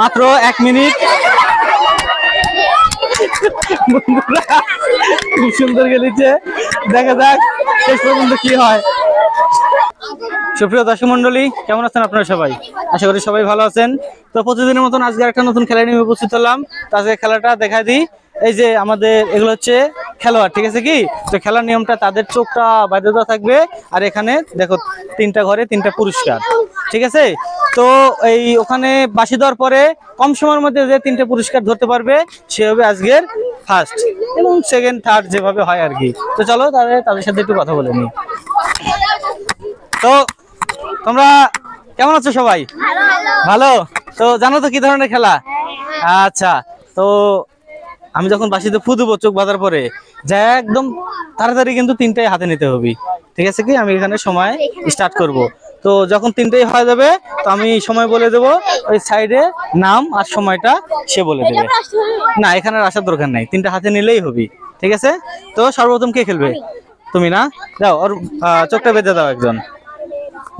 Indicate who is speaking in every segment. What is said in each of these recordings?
Speaker 1: মাত্র এক মিনিট। খুব সুন্দর খেলেছে দেখা যাক, শেষ পর্যন্ত কি হয়। সুপ্রিয় দর্শক মন্ডলী কেমন আছেন আপনারা সবাই? আশা করি সবাই ভালো আছেন। তো প্রতিদিনের মতন আজকে একটা নতুন খেলা নিয়ে উপস্থিত হলাম। আজকে খেলাটা দেখা দিই। এই যে আমাদের, এগুলো হচ্ছে খেলোয়াড়, ঠিক আছে কি? তো খেলার নিয়মটা তাদের চোখটা বাধ্যতা থাকবে। আর এখানে দেখো, তিনটা ঘরে তিনটা পুরস্কার। ঠিক আছে? তো এই ওখানে বাসি দেওয়ার পরে কম সময়ের মধ্যে যে তিনটে পুরস্কার ধরতে পারবে, সে হবে আজকের ফার্স্ট এবং সেকেন্ড থার্ড যেভাবে হয় আর কি। তো চলো তাহলে তাদের সাথে একটু কথা বলে নিই। তো তোমরা কেমন আছো সবাই? ভালো? তো জানো তো কি ধরনের খেলা? আচ্ছা তো আমি যখন বাসিতে ফু দেবো চোখ বাঁধার পরে, যা একদম তাড়াতাড়ি কিন্তু তিনটাই হাতে নিতে হবে। ঠিক আছে কি? আমি এখানে সময় স্টার্ট করব। তো যখন তিনটেই হয়ে যাবে তো আমি সময় বলে দেব। ওই সাইডে নাম আর সময়টা সে বলে দেবে। না এখানে আর আসার দরকার নাই। তিনটা হাতে নিলেই হবে ঠিক আছে? তো সর্বপ্রথম কে খেলবে? তুমি না? যাও ওর চোখটা বেঁধে দাও একজন।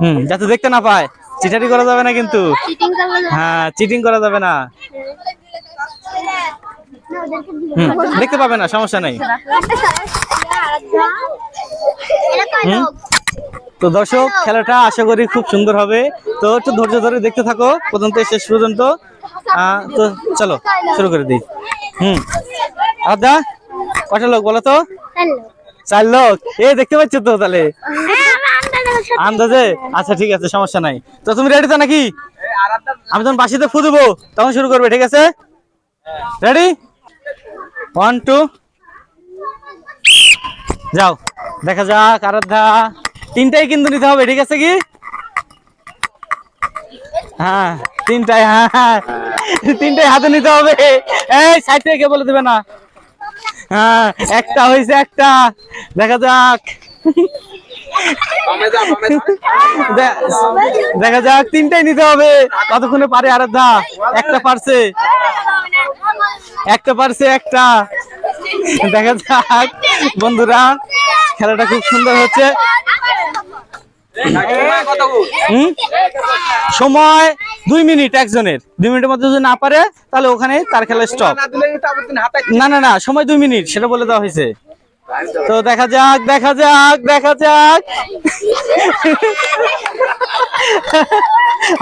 Speaker 1: হুম যাতে দেখতে না পায়। চিটারি করা যাবে না কিন্তু। হ্যাঁ চিটিং করা যাবে না। হুম দেখতে পাবে না সমস্যা নেই। হুম? তো দর্শক খেলাটা আশা করি খুব সুন্দর হবে। তো একটু ধৈর্য ধরে দেখতে থাকো প্রথম থেকে শেষ পর্যন্ত। তো চলো শুরু করে দিই। হুম। আদা কটা লোক বলো তো? চার লোক। এ দেখতে পাচ্ছ তো তাহলে? আন্দাজে আচ্ছা ঠিক আছে সমস্যা নাই। তো তুমি রেডি তো নাকি? আমি যখন বাসিতে ফু দেবো তখন শুরু করবে ঠিক আছে? রেডি ওয়ান টু যাও দেখা যাক আরাধ্যা। তিনটাই কিন্তু নিতে হবে, ঠিক আছে কি? হ্যাঁ তিনটাই হ্যাঁ হ্যাঁ তিনটাই হাতে নিতে হবে। এই, সাইড থেকে বলে দেবে না? হ্যাঁ একটা হয়েছে একটা। দেখা যাক। দেখা যাক তিনটাই নিতে হবে। কতক্ষণে পারে আরাধ্যা? একটা পারছে। একটা পারছে একটা। দেখা যাক বন্ধুরা খেলাটা খুব সুন্দর হচ্ছে? সময় দুই মিনিট একজনের। দুই মিনিটের মধ্যে যদি না পারে তাহলে ওখানে তার খেলা স্টপ না না না সময় দুই মিনিট সেটা বলে দেওয়া হয়েছে। তো দেখা যাক দেখা যাক দেখা যাক।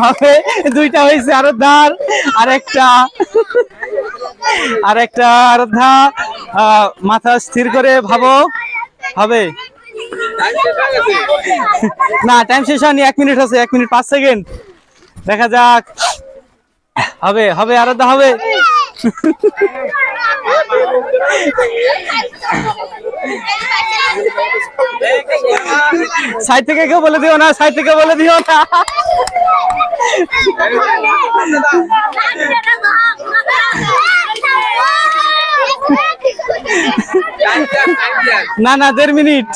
Speaker 1: হবে দুইটা হয়েছে আরও ধার আর একটা আর একটা আরাধ্যা আহ, মাথা স্থির করে ভাবো। হবে। না টাইম শেষ হয়নি এক মিনিট আছে এক মিনিট পাঁচ সেকেন্ড দেখা যাক। হবে হবে আরাধ্যা হবে। সাইড থেকে কেউ বলে দিও না, সাইড থেকে বলে দিও না। না না, দেড় মিনিট।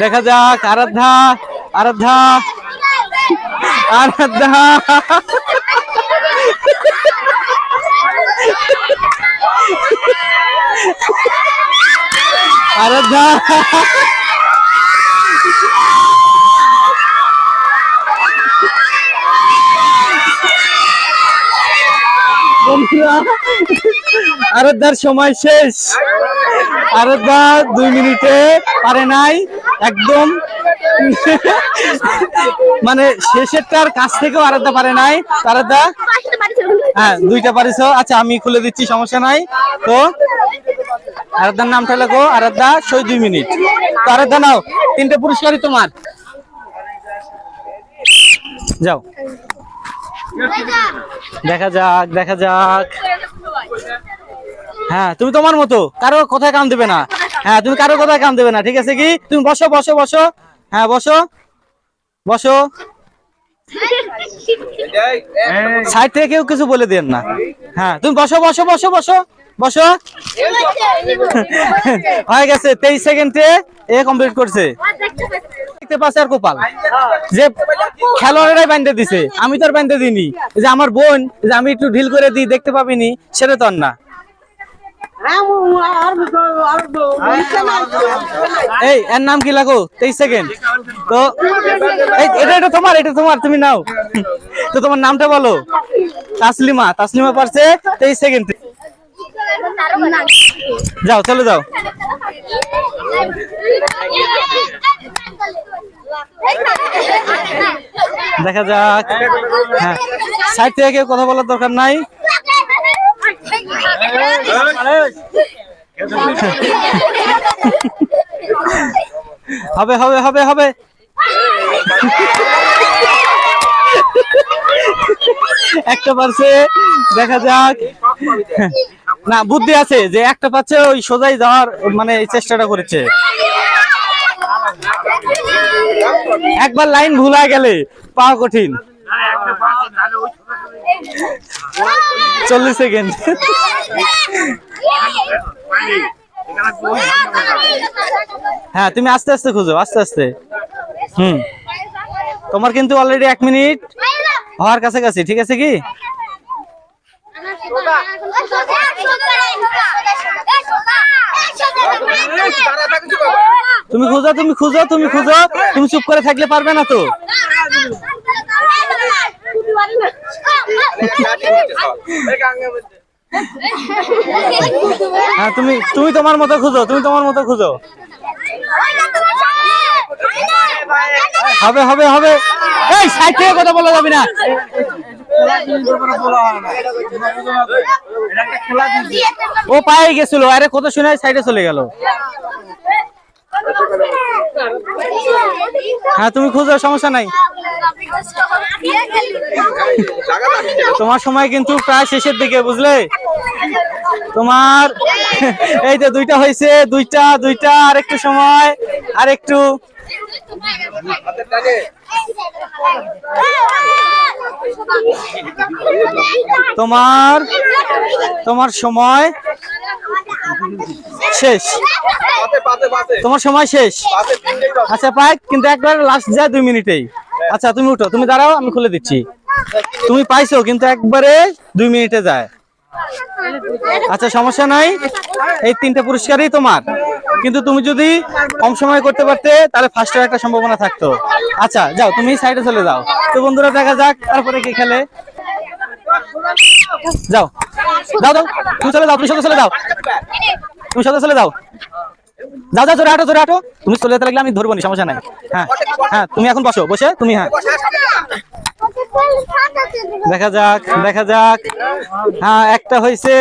Speaker 1: দেখা যাক, আরাধ্যা আরাধ্যা আরাধ্যা। আরাধ্যার সময় শেষ। আরাধ্যা দুই মিনিটে পারে নাই একদম মানে শেষেরটার কাছ থেকেও আরাধ্যা পারে নাই। আরাধ্যা হ্যাঁ দুইটা পারিস আচ্ছা আমি খুলে দিচ্ছি, সমস্যা নাই। তো আরাধ্যার নামটা লেখো আরাধ্যা সই দুই মিনিট। তো আরাধ্যা নাও, তিনটে পুরস্কারই তোমার। যাও। দেখা যাক দেখা যাক। হ্যাঁ তুমি তোমার মতো। কারও কথায় কান দেবে না। হ্যাঁ তুমি কারও কথায় কান দেবে না, ঠিক আছে কি? তুমি বসো বসো বসো। হ্যাঁ বসো। বসো। সাইড থেকে কেউ কিছু বলে দেন না। হ্যাঁ তুমি বসো বসো বসো বসো বসো। হয়ে গেছে, তেইশ সেকেন্ডে এ কমপ্লিট করছে। দেখতে পাচ্ছে আর কোপাল। যে বান্ধে দিছে, আমি তো আর বান্ধে দিইনি। যে আমার বোন যে আমি একটু ঢিল করে দিই, দেখতে পাবিনি, সেটা তো না। এই, এর নাম কি লাগো? তেইশ সেকেন্ড। তো এটা এটা তোমার এটা তোমার, তুমি নাও। তো তোমার নামটা বলো। তাসলিমা তাসলিমা পারছে, তেইশ সেকেন্ড যাও, চলে যাও। দেখা যাক। হ্যাঁ। সাইড থেকে কেউ কথা বলার দরকার নাই। হবে হবে হবে হবে। একটা পারছে, দেখা যাক। না, বুদ্ধি আছে যে একটা পাচ্ছে ওই সোজাই যাওয়ার মানে এই চেষ্টাটা করেছে। একবার লাইন ভুলা গেলে পাওয়া কঠিন। চল্লিশ সেকেন্ড। হ্যাঁ তুমি আস্তে আস্তে খুঁজো, আস্তে আস্তে। হুম। তোমার কিন্তু অলরেডি এক মিনিট। হওয়ার কাছাকাছি, ঠিক আছে কি? তুমি খুঁজো তুমি খুঁজো তুমি খুঁজো। তুমি চুপ করে থাকলে পারবে না তো? হ্যাঁ তুমি তুমি তোমার মতো খুঁজো, তুমি তোমার মতো খুঁজো। হবে হবে হবে। এই সাইড থেকে কথা বলা যাবে না। ও পায়ে গেছিল, আরে কত শুনে সাইডে চলে গেল। হ্যাঁ তুমি খুঁজো, সমস্যা নাই। তোমার সময় কিন্তু প্রায় শেষের দিকে, বুঝলে? তোমার, এই যে দুইটা হয়েছে, দুইটা দুইটা আর একটু সময় আর একটু তোমার তোমার সময় শেষ। তোমার সময় শেষ। আচ্ছা পাই কিন্তু একবার লাস্ট যায় দুই মিনিটেই। আচ্ছা তুমি উঠো, তুমি দাঁড়াও, আমি খুলে দিচ্ছি। তুমি পাইছো, কিন্তু একবারে দুই মিনিটে যায়। আচ্ছা সমস্যা নাই। এই তিনটে পুরস্কারই তোমার। কিন্তু তুমি যদি কম সময় করতে পারতে, তাহলে ফার্স্টের একটা সম্ভাবনা থাকতো। আচ্ছা যাও, তুমি সাইডে চলে যাও। তো বন্ধুরা, দেখা যাক তারপরে কি খেলে। যাও। যাও যাও। তুমি চলে যাও, তুমি সাথে চলে যাও। তুমি সাথে চলে যাও। যাও যাও জোরে হাঁটো জোরে হাঁটো। তুমি চলে যেতে লাগলে আমি ধরবো নি, সমস্যা নাই। হ্যাঁ হ্যাঁ তুমি এখন বসো, বসে, তুমি হ্যাঁ। দেখা যাক দেখা যাক। হ্যাঁ একটা হয়েছে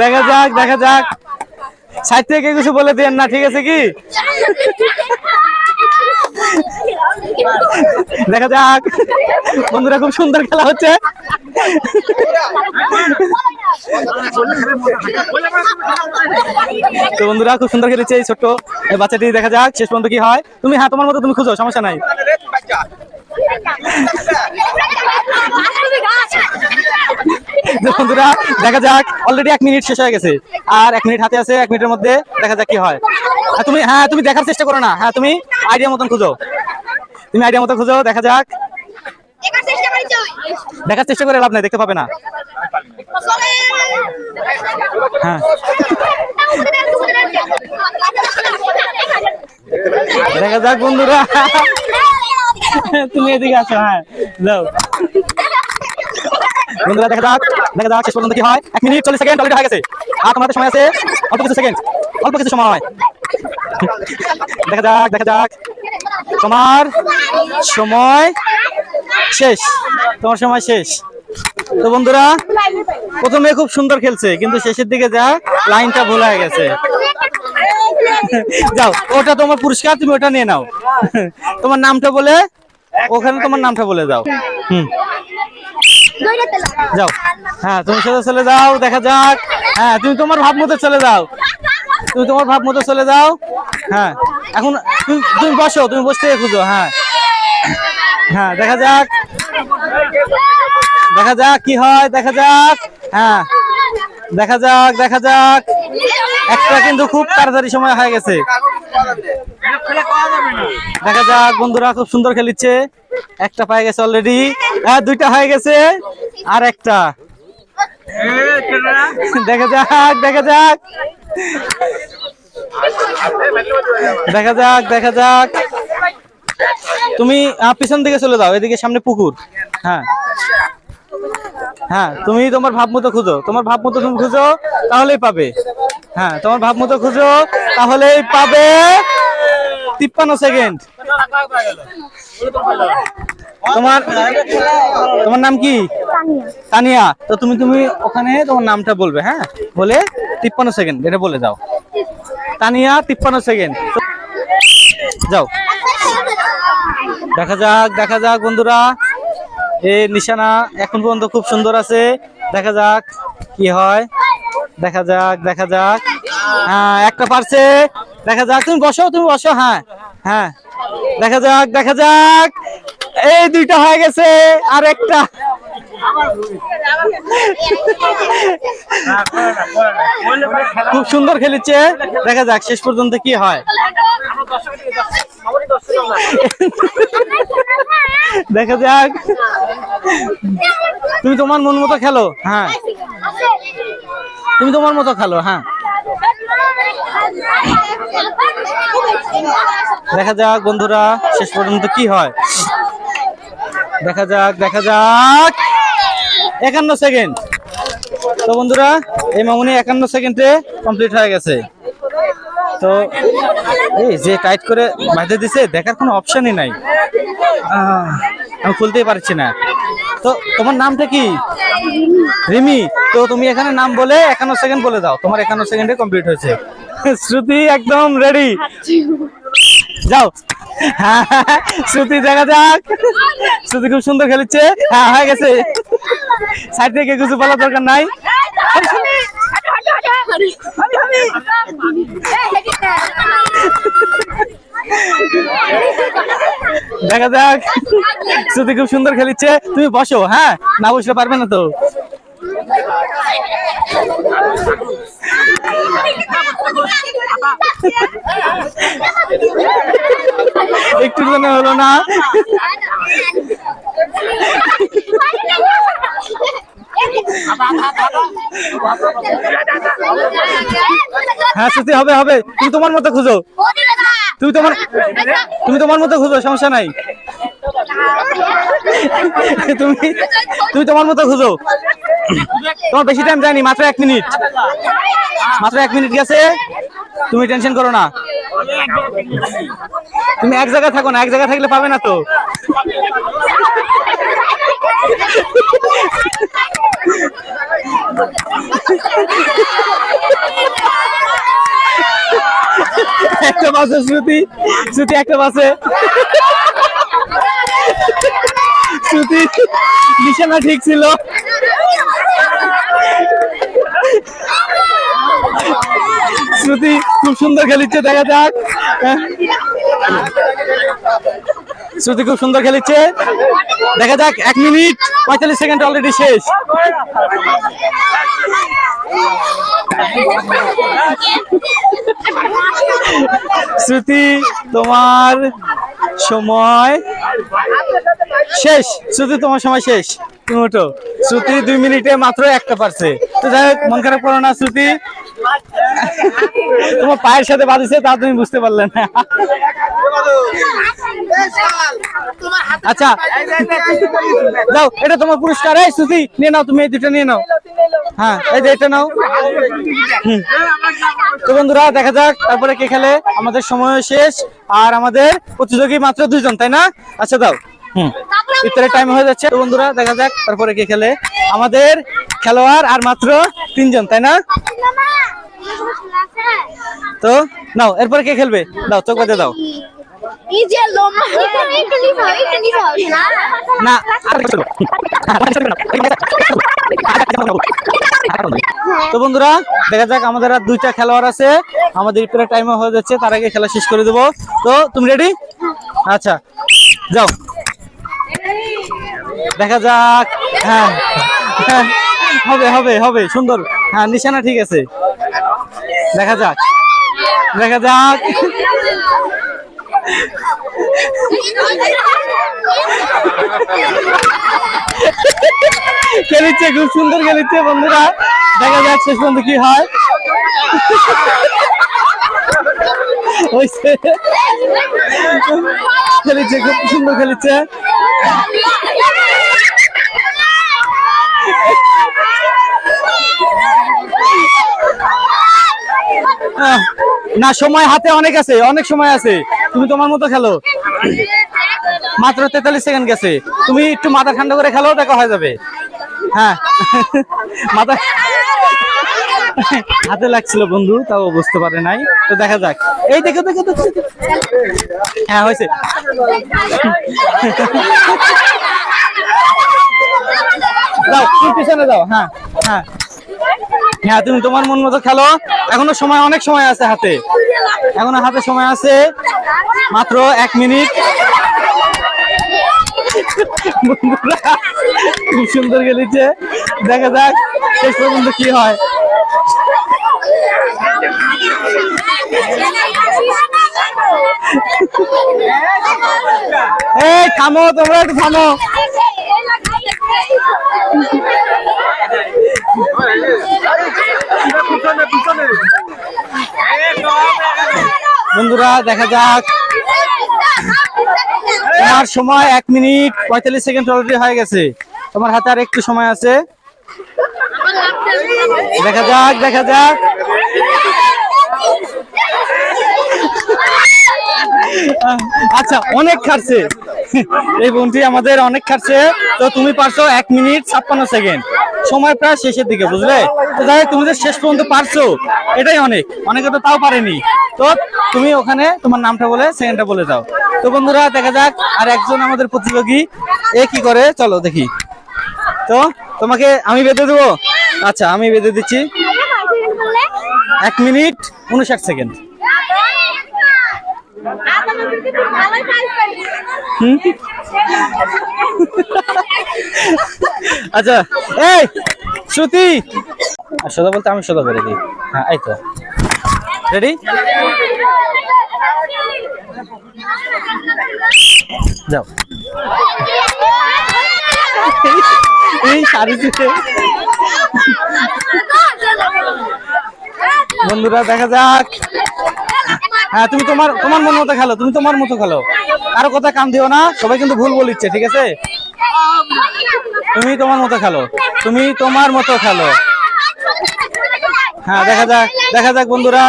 Speaker 1: দেখা যাক দেখা যাক। সাইড থেকে কিছু বলে দেন না, ঠিক আছে কি? দেখা যাক। বন্ধুরা, খুব সুন্দর খেলা হচ্ছে। তো বন্ধুরা, খুব সুন্দর খেলেছে এই ছোট্ট বাচ্চাটি। দেখা যাক, শেষ পর্যন্ত কি হয়। তুমি হ্যাঁ তোমার মতো তুমি খুঁজো, সমস্যা নাই। বন্ধুরা, দেখা যাক অলরেডি এক মিনিট শেষ হয়ে গেছে। আর এক মিনিট হাতে আছে, এক মিনিটের মধ্যে দেখা যাক কি হয়। তুমি হ্যাঁ তুমি দেখার চেষ্টা করো না। হ্যাঁ তুমি আইডিয়া মতন খুঁজো। তুমি আইডিয়া মতন খুঁজো, দেখা যাক। দেখার চেষ্টা করে লাভ নাই, দেখতে পাবে না। হ্যাঁ। দেখা যাক, বন্ধুরা। তুমি এদিকে হ্যাঁ। বন্ধুরা, দেখা যাক দেখা যাক, শেষ পর্যন্ত কি হয়। এক মিনিট, চল্লিশ সেকেন্ড, অলরেডি হয়ে গেছে। আর তোমাদের সময় আছে অল্প কিছু সেকেন্ড, অল্প কিছু সময়। দেখা যাক দেখা যাক। তোমার সময় শেষ। তোমার সময় শেষ। তো বন্ধুরা, প্রথমে খুব সুন্দর খেলছে, কিন্তু শেষের দিকে যা, লাইনটা ভুল হয়ে গেছে। যাও, ওটা তোমার পুরস্কার, তুমি ওটা নিয়ে নাও। তোমার নামটা বলে ওখানে তোমার নামটা বলে যাও হুম। যাও। হ্যাঁ তুমি সোজা চলে যাও দেখা যাক। হ্যাঁ তুমি তোমার ভাব মতো চলে যাও। তুমি তোমার ভাব মতো চলে যাও। হ্যাঁ এখন তুমি তুমি বসো তুমি বসতে খুঁজো হ্যাঁ। হ্যাঁ দেখা যাক। দেখা যাক কি হয় দেখা যাক। হ্যাঁ দেখা যাক দেখা যাক। একটা কিন্তু খুব তাড়াতাড়ি সময় হয়ে গেছে। দেখা যাক, বন্ধুরা খুব সুন্দর খেলিচ্ছে। একটা পায়ে গেছে অলরেডি হ্যাঁ দুইটা হয়ে গেছে। আর একটা। দেখা যাক দেখা যাক। দেখা যাক দেখা যাক। তুমি পিছন দিকে চলে যাও, এদিকে সামনে পুকুর। হ্যাঁ। হ্যাঁ তুমি তোমার ভাব মতো খুঁজো। তোমার ভাব মতো তুমি খুঁজো, তাহলেই পাবে। হ্যাঁ তোমার ভাব মতো খুঁজো, তাহলেই পাবে। তিপ্পান্ন সেকেন্ড তোমার তোমার নাম কি? তানিয়া। তো তুমি তুমি ওখানে তোমার নামটা বলবে হ্যাঁ? বলে তিপ্পান্ন সেকেন্ড এটা বলে যাও। তানিয়া, তিপ্পান্ন সেকেন্ড যাও। দেখা যাক দেখা যাক বন্ধুরা। এ নিশানা এখন পর্যন্ত খুব সুন্দর আছে। দেখা যাক কি হয়। দেখা যাক দেখা যাক। হ্যাঁ একটা পারছে। দেখা যাক, তুমি বসো তুমি বসো হ্যাঁ হ্যাঁ। দেখা যাক দেখা যাক। এই দুইটা হয়ে গেছে, আর একটা। খুব সুন্দর খেলেছে। দেখা যাক, শেষ পর্যন্ত কি হয়। দেখা যাক। তুমি তোমার মন মতো খেলো হ্যাঁ। তুমি তোমার মতো খেলো হ্যাঁ। দেখা যাক বন্ধুরা, শেষ পর্যন্ত কি হয়। দেখা যাক দেখা যাক। একান্ন সেকেন্ড। তো বন্ধুরা, এই মামুনি একান্ন সেকেন্ডে কমপ্লিট হয়ে গেছে। তো এই যে টাইট করে বাঁধে দিছে, দেখার কোনো অপশনই নাই। আমি খুলতেই পারছি না। তো তোমার নামটা কি? রিমি। তো তুমি এখানে নাম বলে একান্ন সেকেন্ড বলে দাও। তোমার একান্ন সেকেন্ডে কমপ্লিট হয়েছে। শ্রুতি একদম রেডি যাও। হ্যাঁ শ্রুতি দেখা যাক। শ্রুতি খুব সুন্দর খেলেছে। হ্যাঁ হয়ে গেছে। সাইড থেকে কিছু বলার দরকার নাই। দেখা যাক। শ্রুতি খুব সুন্দর খেলিচ্ছে তুমি বসো হ্যাঁ? না বসলে পারবে না তো। একটু জন্য হলো না? হ্যাঁ শ্রুতি হবে হবে। তুমি তোমার মতো খুঁজো। তুমি তোমার তুমি তোমার মতো খুঁজো, সমস্যা নাই। তুমি তুমি তোমার মতো খুঁজো। তোমার বেশি টাইম যায়নি, মাত্র এক মিনিট মাত্র এক মিনিট গেছে। তুমি টেনশন করো না। তুমি এক জায়গায় থাকো না, এক জায়গায় থাকলে পাবে না তো। একটা বাসে, শ্রুতি। শ্রুতি, একটা বাসে। শ্রুতি, নিশানা ঠিক ছিল। শ্রুতি খুব সুন্দর খেলিচ্ছে, দেখা যাক। হ্যাঁ। শ্রুতি খুব সুন্দর খেলিচ্ছে। দেখা যাক, এক মিনিট পঁয়তাল্লিশ সেকেন্ড অলরেডি শেষ। শ্রুতি তোমার সময় শেষ। শ্রুতি তোমার সময় শেষ। তুমি শ্রুতি দুই মিনিটে মাত্র একটা পারছে। তো যাই হোক, মন খারাপ করো না শ্রুতি তোমার পায়ের সাথে বাঁধিছে, তা তুমি বুঝতে পারলে না। আচ্ছা যাও, এটা তোমার পুরস্কার। এই শ্রুতি নিয়ে নাও তুমি, এই দুটো নিয়ে নাও। হ্যাঁ এই যে এটা নাও। তো বন্ধুরা, দেখা যাক তারপরে কে খেলে। আমাদের সময় শেষ, আর আমাদের প্রতিযোগী মাত্র দুইজন তাই না? আচ্ছা দাও হুম টাইম হয়ে যাচ্ছে। তো বন্ধুরা, দেখা যাক তারপরে কে খেলে। আমাদের খেলোয়াড় আর মাত্র তিনজন, তাই না? তো নাও এরপরে কে খেলবে দাও চোখ বাজে দাও না তো বন্ধুরা দেখা যাক আমাদের আর দুইটা খেলোয়াড় আছে আমাদের ইফতারের টাইম হয়ে যাচ্ছে তার আগে খেলা শেষ করে দেবো তো তুমি রেডি আচ্ছা যাও দেখা যাক হ্যাঁ হ্যাঁ হবে হবে হবে সুন্দর হ্যাঁ নিশানা ঠিক আছে দেখা যাক। দেখা যাক। খেলিচ্ছে, খুব সুন্দর খেলিচ্ছে বন্ধুরা। দেখা যাক শেষ পর্যন্ত কি হয়। খেলিচ্ছে, খুব সুন্দর খেলিচ্ছে। না, সময় হাতে অনেক আছে, অনেক সময় আছে। তুমি তোমার মতো খেলো। মাত্র তেতাল্লিশ সেকেন্ড গেছে। তুমি একটু মাথা ঠান্ডা করে খেলো, দেখা হয়ে যাবে। হ্যাঁ। মাথা হাতে লাগছিল বন্ধু, তাও বুঝতে পারে নাই। তো দেখা যাক। এই দেখো দেখো। হ্যাঁ হয়েছে। যাও পিছনে যাও। হ্যাঁ হ্যাঁ। হ্যাঁ তুমি তোমার মন মতো খেলো। এখনও সময়, অনেক সময় আছে হাতে। এখনও হাতে সময় আছে। মাত্র এক মিনিট। খুব সুন্দর খেলেছে। দেখা যাক, শেষ পর্যন্ত কি হয়। এই, থামো, তোমরা একটু থামো। বন্ধুরা, দেখা যাক। তোমার সময় এক মিনিট পঁয়তাল্লিশ সেকেন্ড অলরেডি হয়ে গেছে। তোমার হাতে আর একটু সময় আছে। দেখা যাক দেখা যাক। আচ্ছা অনেক খাটছে। এই বোনটি আমাদের অনেক খাটছে। তো তুমি পারছ এক মিনিট ছাপ্পান্ন সেকেন্ড। সময় প্রায় শেষের দিকে, বুঝলে? তো যাই তুমি যে শেষ পর্যন্ত পারছ, এটাই অনেক। অনেকে তো তাও পারেনি। তো তুমি ওখানে তোমার নামটা বলে, সেকেন্ডটা বলে দাও তো বন্ধুরা, দেখা যাক, আর একজন আমাদের প্রতিযোগী, এ কি করে? চলো দেখি। তো তোমাকে আমি বেঁধে দেবো? আচ্ছা আমি বেঁধে দিচ্ছি। এক মিনিট উনষাট সেকেন্ড। হুম? আচ্ছা এই, শ্রুতি। সোজা বলতে আমি সোজা করে দিই। হ্যাঁ এই তো। রেডি যাও। এই শাড়িতে বন্ধুরা, দেখা যাক। হ্যাঁ তুমি তোমার তোমার মন মতো খেলো, তুমি তোমার মতো খেলো। কারও কথা কাম দিও না, সবাই কিন্তু ভুল বলিচ্ছে, ঠিক আছে? তুমি তোমার মতো খেলো, তুমি তোমার মতো খেলো। হ্যাঁ দেখা যাক দেখা যাক বন্ধুরা।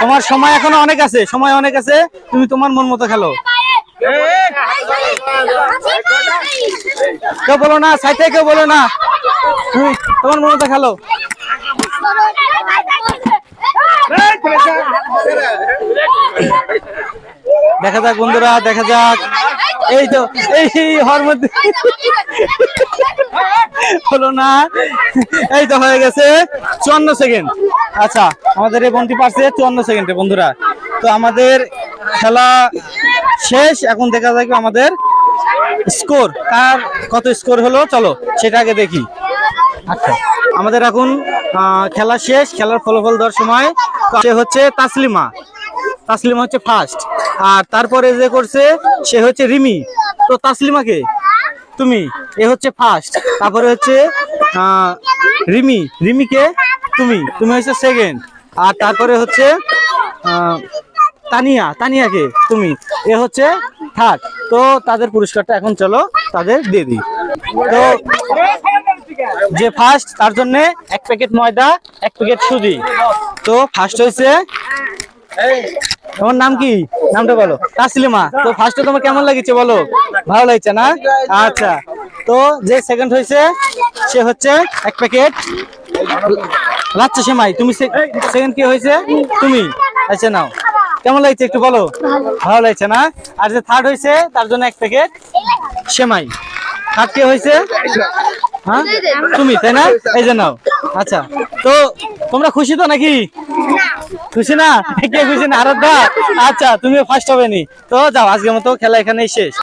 Speaker 1: তোমার সময় এখনও অনেক আছে, সময় অনেক আছে, তুমি তোমার মন মতো খেলো। কেউ বলো না সাইডে কেউ বলো না। তুমি তোমার মন মতো খেলো। দেখা যাক, বন্ধুরা, দেখা যাক। এই তো, এই হওয়ার মধ্যে। হলো না। এই তো হয়ে গেছে চুয়ান্ন সেকেন্ড। আচ্ছা আমাদের এই বন্টি পারছে চুয়ান্ন সেকেন্ডে, বন্ধুরা। তো আমাদের খেলা শেষ। এখন দেখা যাক আমাদের স্কোর। কার কত স্কোর হলো? চলো, সেটা আগে দেখি। আচ্ছা আমাদের এখন খেলা শেষ। খেলার ফলাফল দেওয়ার সময় সে হচ্ছে তাসলিমা। তাসলিমা হচ্ছে ফার্স্ট আর তারপরে যে করছে, সে হচ্ছে রিমি। তো তাসলিমাকে তুমি, এ হচ্ছে ফার্স্ট তারপরে হচ্ছে রিমি। রিমিকে তুমি তুমি হচ্ছে সেকেন্ড আর তারপরে হচ্ছে তানিয়া, তানিয়াকে তুমি, এ হচ্ছে থার্ড তো তাদের পুরস্কারটা এখন চলো তাদের দিয়ে দিই। তো যে ফার্স্ট তার জন্য এক প্যাকেট ময়দা, এক প্যাকেট সুজি। তো ফার্স্ট হয়েছে তোমার নাম কি? নামটা বলো। তাসলিমা, তো ফার্স্টে তোমার কেমন লাগছে বলো? ভালো লাগছে না? আচ্ছা তো যে সেকেন্ড হয়েছে সে হচ্ছে এক প্যাকেট লাচ্চা সেমাই। তুমি সেকেন্ড কি হয়েছে তুমি। আচ্ছা নাও। কেমন লাগছে একটু বলো? ভালো লাগছে না? আর যে থার্ড হয়েছে তার জন্য এক প্যাকেট সেমাই। থার্ড হয়েছে? হ্যাঁ? তুমি, তাই না? এই যে নাও। আচ্ছা। তো তোমরা খুশি তো নাকি? খুশি না? কে খুশি না? আরাধ্যা? আচ্ছা তুমিও ফার্স্ট হবে নি তো যাও, আজকের মতো খেলা এখানেই শেষ।